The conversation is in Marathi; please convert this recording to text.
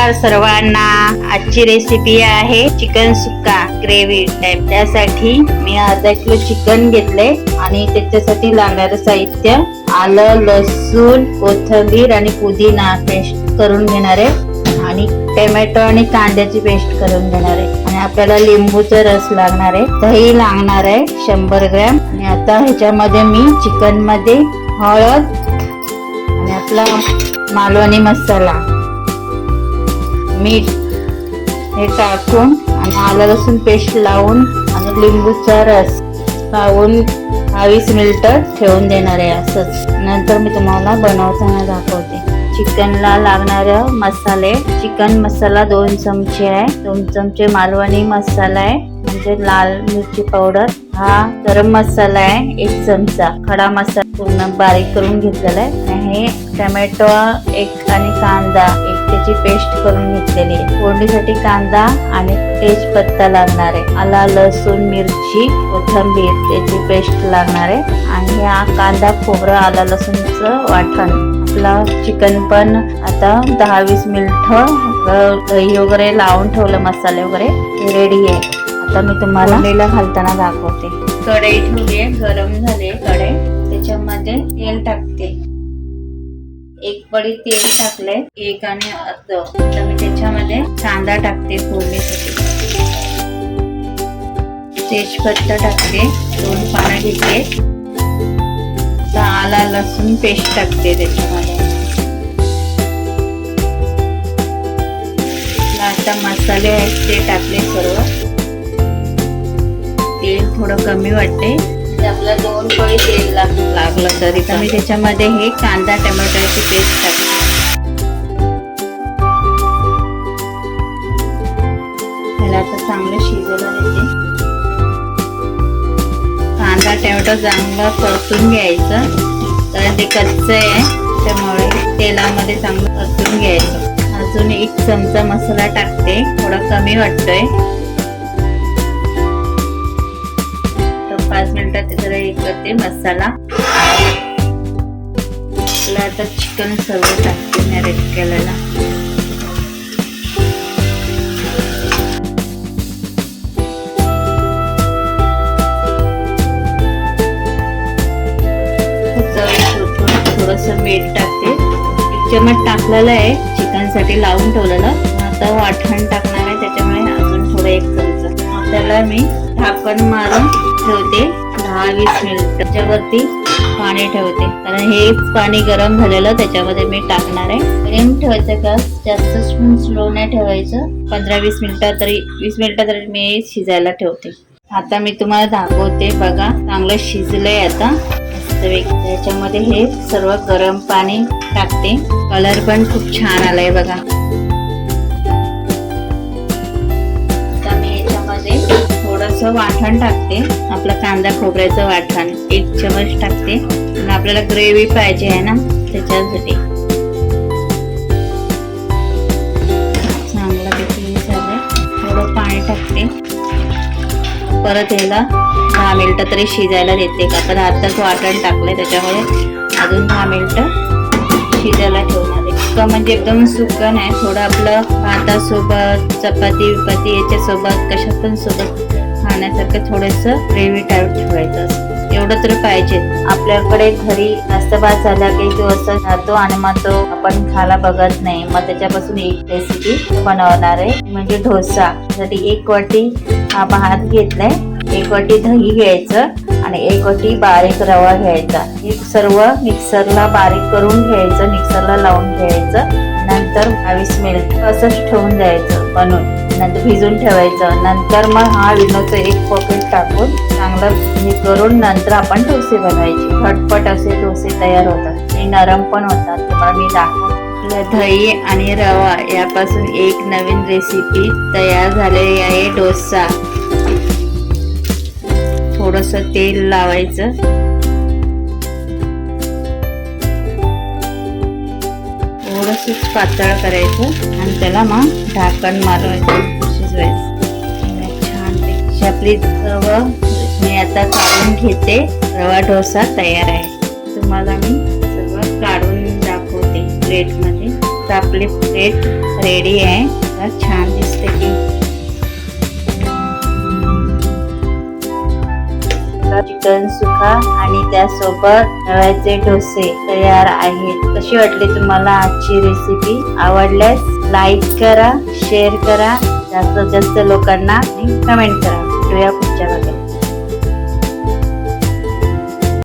नमस्कार सर्वांना. आजची रेसिपी आहे चिकन सुक्का ग्रेव्ही टाईप त्यासाठी मी अर्धा किलो चिकन घेतले आणि त्याच्यासाठी लागणारं साहित्य आलं लसूण कोथंबीर आणि पुदिना पेस्ट करून घेणार आहे आणि टोमॅटो आणि कांद्याची पेस्ट करून घेणार. आहे आणि आपल्याला लिंबूचा रस लागणार आहे दही लागणार आहे शंभर ग्रॅम. आणि आता ह्याच्यामध्ये मी चिकनमध्ये हळद आणि आपला मालवणी मसाला. मीठ हे टाकून आणि आलं लसूण पेस्ट लावून आणि लिंबूचा रस लावून वीस मिनिटं ठेवून देणार आहे असंच नंतर मी तुम्हाला बनवताना दाखवते. चिकनला लागणारे मसाले चिकन मसाला दोन चमचे आहे. दोन चमचे मालवणी मसाला आहे. म्हणजे लाल मिरची पावडर. हा गरम मसाला आहे एक चमचा. खडा मसाला पूर्ण बारीक करून घेतलेला आहे. आणि हे टोमॅटो एक आणि कांदा एक त्याची पेस्ट करून घेतलेली आहे. फोडणीसाठी कांदा आणि तेजपत्ता लागणार आहे. आला लसूण मिरची कोथंबीर त्याची पेस्ट लागणार आहे. आणि हा कांदा खोबरं आला लसूणचं वाटण. आपला चिकन पण आता दहा वीस मिनिट दही वगैरे लावून ठेवलं मसाले वगैरे. रेडी आहे. आता मी तुम्हाला घालताना दाखवते. कढई ठेवली गरम झाले कढई. त्याच्यामध्ये तेल टाकते. एक पडी तेल टाकले एक आणि अर्ध. तर मी त्याच्यामध्ये कांदा टाकते फोडणीसाठी. तेजपत्ता टाकते दोन पानं घेते. आला लसूण पेस्ट टाकते त्याच्यामध्ये. आता मसाले आहेत ते टाकले सर्व. तेल थोडं कमी वाटते. म्हणजे आपला दोन पळी तेल लाग- लागलं तरी तर मी त्याच्यामध्ये हे कांदा टोमॅटोची पेस्ट टाकते त्याला आता चांगलं शिजवलं देते कांदा टोमॅटो चांगला परतून घ्यायचं. कारण ते कच्चं आहे त्यामुळे तेलामध्ये चांगलं परतून घ्यायचं. अजून एक चमचा मसाला टाकते थोडा कमी वाटतोय. मिनिटात त्याच्याला हे करते मसाला. आपलं आता चिकन सर्व टाकते मॅरेट केलेला थोडस मीठ टाकते. एक चमच टाकलेलं आहे चिकनसाठी लावून ठेवलेलं. आता हो वाटण टाकणार आहे त्याच्यामुळे अजून थोडं एक चमचा. त्याला मी झाकण मारून ठेवते. दहा वीस मिनिट त्याच्यावरती पाणी ठेवते. कारण हे पाणी गरम झालेलं त्याच्यामध्ये मी टाकणार आहे. मिडियम ठेवायचं गॅस जास्त स्लो नाही ठेवायचं. पंधरा वीस मिनिटं तरी वीस मिनिटं तरी मी शिजायला ठेवते. आता मी तुम्हाला दाखवते बघा. चांगलं शिजलंय आता. त्याच्यामध्ये हे सर्व गरम पाणी टाकते. कलर पण खूप छान आलाय बघा. थोडस वाटण टाकते. आपलं कांदा खोबऱ्याचं वाटण एक चमच टाकते. आणि आपल्याला ग्रेव्ही पाहिजे आहे ना त्याच्यासाठी. चांगलं झालं थोडं पाणी टाकते. परत याला दहा मिनिटं तरी शिजायला देते. का तर आत्ताच वाटण टाकलंय त्याच्यामुळे अजून दहा मिनिटं शिजायला ठेवणार आहे. म्हणजे एकदम सुकं नाही. थोडं आपलं भातासोबत चपाती विपाती याच्यासोबत कशात पण सोबत खाण्यासारखं थोडंसं ग्रेव्ही टाईप ठेवायचं एवढं तर पाहिजे. आपल्याकडे घरी जास्त भात झाला की तो असं जातो आणि मग तो आपण खायला बघत नाही. मग त्याच्यापासून एक रेसिपी बनवणार आहे. म्हणजे डोसा साठी एक वाटी हा भात घेतलाय. एक वाटी दही घ्यायचं आणि एक वाटी बारीक रवा घ्यायचा. हे सर्व मिक्सरला बारीक करून घ्यायचं. मिक्सरला लावून घ्यायचं. नंतर बावीस मिनिट असंच ठेवून द्यायचं बनवून नंतर भिजून ठेवायचं. नंतर मग हा विनोचं एक पॉकेट टाकून चांगलं हे करून नंतर आपण डोसे बनवायचे. झटपट असे डोसे तयार होतात. आणि नरम पण होतात. तुम्हाला मी दाखवते. दही आणि रवा यापासून एक नवीन रेसिपी तयार झालेली आहे डोसा. थोडस तेल लावायचं. थोडंसंच पातळ करायचं आणि त्याला मग झाकण मारवायचं शिजवायचं. छान पैकी आपली रवा मी आता काढून घेते. रवा डोसा तयार आहे. तुम्हाला मी सर्व काढून दाखवते प्लेटमध्ये तर आपली प्लेट रेडी आहे. छान दिसते की. चिकन सुका आणि त्यासोबत रव्याचे डोसे तयार आहेत. कशी वाटली तुम्हाला आजची रेसिपी आवडल्यास लाईक करा शेअर करा. जास्तीत जास्त लोकांना कमेंट करा. भेटूया पुढच्या भागात.